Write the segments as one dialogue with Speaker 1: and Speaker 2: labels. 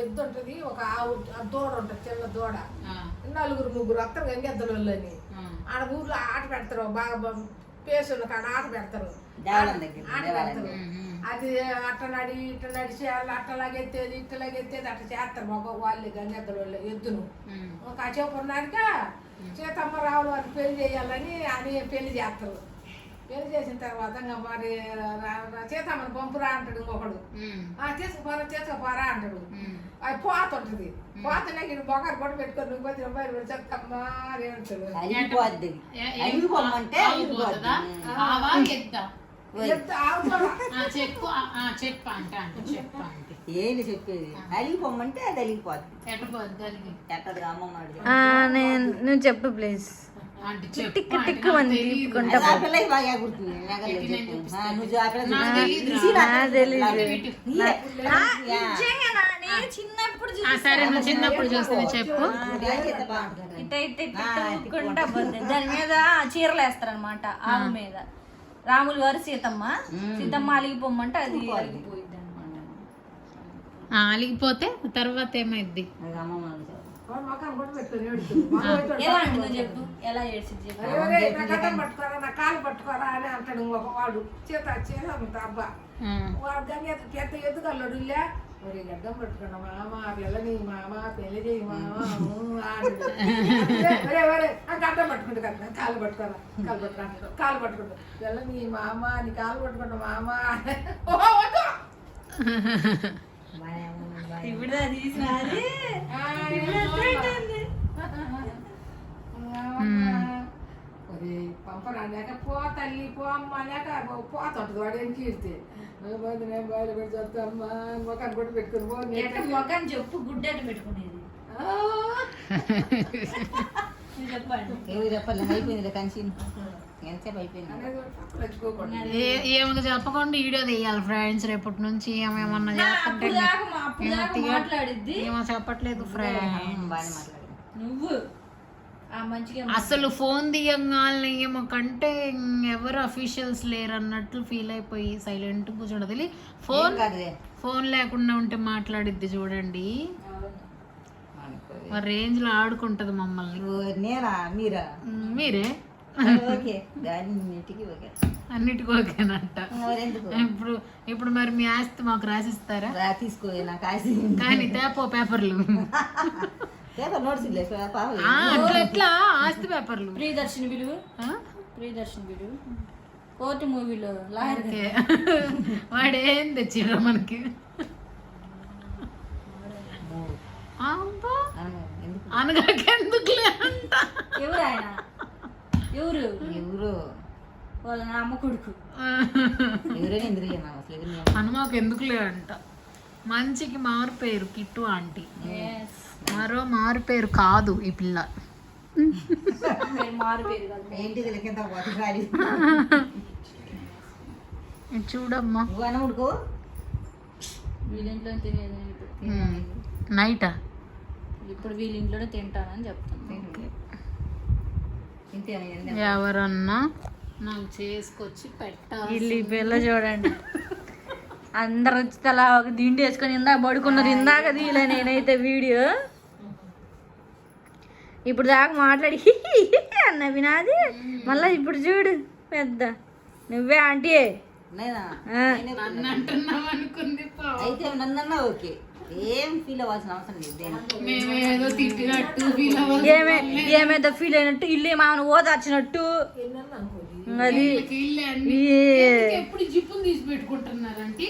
Speaker 1: ఎద్దు ఉంటది ఒక ఆవు ఆ దూడ ఉంటది చిన్న దూడ. నలుగురు ముగ్గురు వస్తారు గంగెద్దలు వాళ్ళని. ఆడ ఊర్లో ఆట పెడతారు బాగా పేసులు కాడ ఆట పెడతారు. ఆట అది అట్ట నడి ఇట్ట నడిచి వాళ్ళు అట్టలాగెత్తేది ఇట్టలాగెత్తేది అట్ట చేస్తారు మగ వాళ్ళు గంగెద్దలు వాళ్ళు ఎద్దును ఒక అచేపు ఉన్నాక సీతమ్మ రావులు వారికి పెళ్ళి చేయాలని అని పెళ్ళి చేస్తారు. పెళ్ళి చేసిన తర్వాత ఇంకా మరి సీతమ్మని పంపురా అంటాడు ఇంకొకడు. ఆ తీసుకుపోరా తీసుకుపోరా అంటాడు. అది పోత ఉంటుంది. పోతనే ఇక్కడ బొగారు కూడా పెట్టుకొని నువ్వు పోతే రూపాయలు పెట్టి చెప్తమ్మా
Speaker 2: చెప్పు చెప్పు అంట చెప్పు
Speaker 3: ఏంటి చెప్పేది? అలిగిపోమంటే అది అలిగిపోద్ది.
Speaker 2: ఎట్టపోద్ది దానికి
Speaker 3: ఎట్టది అమ్మమ్మ అడిగి
Speaker 4: ఆ, నేను నువ్వు చెప్పు ప్లీజ్ అని. చిన్నప్పుడు
Speaker 2: ఆ, సరే నువ్వు చిన్నప్పుడు చూస్తే చెప్పు.
Speaker 4: దాని మీద చీరలు వేస్తారనమాట ఆవు మీద. రాములు వారు సీతమ్మ. సీతమ్మ అలిగిపోమ్మంటే అది అలిగిపోయింది అనమాట
Speaker 2: ఆ, అలిగిపోతే తర్వాత ఏమైద్ది?
Speaker 3: అమ్మమ్మ అడిగి చెప్పు.
Speaker 4: ఎలా ఏడ్చింది
Speaker 1: నా పట్టుకోరా నా కాలు పట్టుకోరా అని అంటాడు ఇంకొక వాడు. చేత చేత అంత అబ్బా. వాడు గంగ పెద్ద ఎత్తుగల్లడు ఇల్లే ఒరే గడ్డం పట్టుకున్న మామ పిల్లని మామ పెళ్ళి చేయి మామ గడ్డం పట్టుకుంటు కదా కాలు పట్టుకోరా కాలు పట్టుకుంటా కాలు పట్టుకుంటా పిల్లని మామ నీ కాలు పట్టుకుంటా మామ
Speaker 4: ఇప్పుడు అది తీసినది
Speaker 1: ఆ, ఒరే పంపరా లేక పో తల్లి పో అమ్మ లేక పోత ఉంటుంది వాడు ఏం పోతే నేను బయలు పెట్టి వస్తామ్మా మొక్కని కూడా పెట్టుకుని పో
Speaker 4: మొఖం చెప్పు గుడ్డెట్టు పెట్టుకునేది? చెప్పండి
Speaker 3: ఎవరు చెప్పాలి? అయిపోయింది కంచి. ఎంతసేపు అయిపోయింది?
Speaker 1: అనేది తప్పులు తెచ్చుకోకూడదు.
Speaker 2: ఏ- ఏమన్నా చెప్పకుండా వీడియో తీయాలి ఫ్రెండ్స్ రేపటి నుంచి ఏమేమన్నా చేస్తుంటే
Speaker 4: మాట్లాడిద్ది.
Speaker 2: ఏమో చెప్పట్లేదు ఫ్రెండ్స్
Speaker 4: నువ్వు?
Speaker 2: అసలు ఫోన్ తీయంగానే ఏమో కంటే ఎవరు అఫీషియల్స్ లేరు అన్నట్లు ఫీల్ అయిపోయి సైలెంట్ కూర్చోడది ఫోన్. ఫోన్ లేకుండా ఉంటే మాట్లాడిద్ది చూడండి. మరి రేంజ్లో ఆడుకుంటది మమ్మల్ని.
Speaker 3: మీరే? ఓకే. దాని ఇంటికి ఓకే.
Speaker 2: అన్నిటికీ ఓకేనంట. ఇప్పుడు ఇప్పుడు మరి మీ ఆస్తి మాకు రాసిస్తారా?
Speaker 3: రా తీసుకో నాకు ఆశ
Speaker 2: కానీ తేపో పేపర్లు. అట్లా ఎట్లా? ఆస్తి పేపర్లు.
Speaker 4: ప్రియదర్శిని విలువ
Speaker 2: ఆ?
Speaker 4: ప్రియదర్శిని విలువ కోర్టు మూవీలో లాయర్
Speaker 2: వాడేం తెచ్చిర్రా మనకి? అబ్బా!
Speaker 3: అవును, ఎందుకు?
Speaker 2: అనగాకెందుకులే అంట.
Speaker 4: ఎవరు ఆయన? ఎవరు?
Speaker 3: ఎవరు?
Speaker 4: వాళ్ళ నాన్న కొడుకు.
Speaker 3: ఎవరైనా ఎందుకు అసలు.
Speaker 2: హనుమాకు ఎందుకులే అంట మంచికి మారు పేరు కిట్టు ఆంటీ.
Speaker 4: Yes.
Speaker 2: మరో మారు పేరు కాదు ఈ పిల్ల.
Speaker 4: పేరు మారు పేరు కాదు.
Speaker 3: ఏంటిది లెక్కింత పోతే గాలి
Speaker 2: ఇది చూడమ్మా.
Speaker 3: నువ్వు అన్న ఉడుకో
Speaker 4: వీళ్ళ ఇంట్లో తినేది.
Speaker 2: నైటా?
Speaker 4: ఇప్పుడు వీళ్ళ ఇంట్లోనే తింటానని చెప్తాను
Speaker 2: ఎవరన్నా నాకు చేసుకొచ్చి పెట్టాలి
Speaker 4: వీళ్ళు ఈ పిల్ల చూడండి. అందరు వచ్చి తలా ఒక దిండి వేసుకొని ఇందాక పడుకున్నారు. ఇందాక తీయలే నేనైతే వీడియో. ఇప్పుడు దాకా మాట్లాడి అన్న వినాది. మళ్ళీ ఇప్పుడు చూడు పెద్ద. నువ్వే ఆంటీ
Speaker 3: అయితే నన్నన్నా ఓకే. ఏం ఫీల్ అవ్వాల్సిన అవసరం లేదు
Speaker 2: ఫీల్
Speaker 4: అయినట్టు ఇల్లు ఏమైనా ఓదార్చినట్టు అది
Speaker 2: ఎప్పుడు జిప్పులు తీసి పెట్టుకుంటున్నారంటే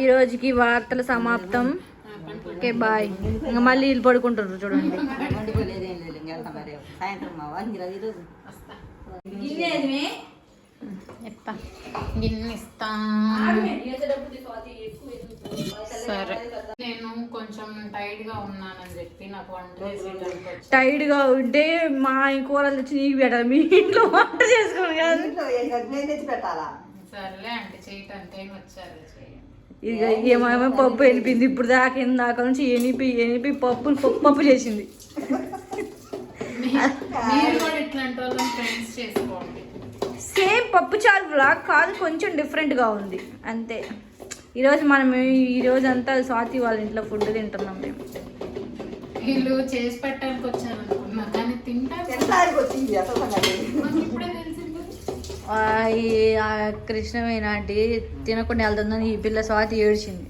Speaker 4: ఈ రోజుకి వార్తల సమాప్తం. Okay bye. ఇంకా మళ్ళీ వీళ్ళు పడుకుంటారు చూడండి.
Speaker 3: వండుకోలేదు ఏం లేదు ఇంకెళ్తాం మరి సాయంత్రం మా వాకింగ్ రాదు ఈరోజు
Speaker 2: ఎత్తా. గిన్నె ఇస్తా. సరే. నేను కొంచెం టైట్గా ఉన్నానని చెప్పి నాకు వంట చేసేటానికి వచ్చి
Speaker 4: టైట్గా ఉంటే మా ఆయన కూరలు తెచ్చి నీకు పెట్టాలి. మీ ఇంట్లో వంట చేసుకోను కాదు.
Speaker 2: సర్లే అంటే చేయటానికి వచ్చారు? చేయండి
Speaker 4: ఇక ఏమేమో పప్పు వెళ్ళిపోయింది ఇప్పుడు దాకా ఇందాక నుంచి ఎనిపి ఎనిపి పప్పు పప్పు పప్పు చేసింది. సేమ్ పప్పుచారు వ్లాగ్ కాదు కొంచెం డిఫరెంట్గా ఉంది. అంతే. ఈరోజు మనం ఈరోజు అంతా స్వాతి వాళ్ళ ఇంట్లో ఫుడ్ తింటున్నాం మేము.
Speaker 2: వీళ్ళు చేసి పెట్టడానికి వచ్చాను అనుకున్నా కానీ తింటా
Speaker 4: ఈ ఆంటీ తినకుండా వెళ్తుందని ఈ పిల్ల స్వాతి ఏడ్చింది.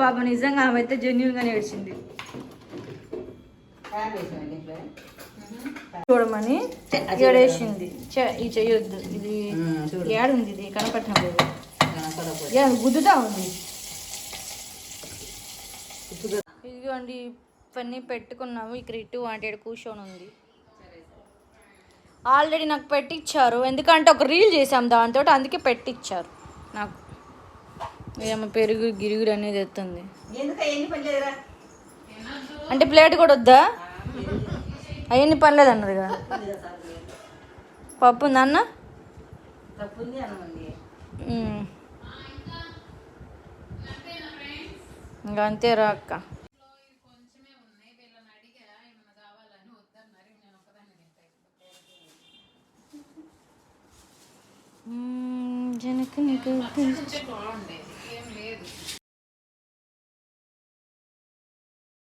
Speaker 4: పాప నిజంగా ఆమె అయితే జెన్యున్ గానే ఏడ్చింది. చూడమని ఏడేసింది. చె- ఇది చెయ్యొద్దు. ఇది. ఏడుంది ఇది. ఏ, గుద్దుతా ఉంది. ఇదిగోండి ఇవన్నీ పెట్టుకున్నాము. ఇక్కడ ఇటు అంటే ఈడ కూర్చొని ఉంది. ఆల్రెడీ నాకు పెట్టిచ్చారు. ఎందుకంటే ఒక రీల్ చేసాం దాంతో అందుకే పెట్టిచ్చారు నాకు. ఏమో పెరుగు గిరుగురు అనేది ఎత్తుంది. అంటే ప్లేట్ కూడా వద్దా? అవన్నీ పనిలేదు అన్నదిగా పప్పు ఉందా అన్న?
Speaker 3: తప్పుంది అనమండి
Speaker 4: ఉమ్. ఇంకా అంతే రా అక్క.
Speaker 2: తింటా
Speaker 4: మ్మ్, జనకు నీకు
Speaker 2: ఉంటే బాగుండేది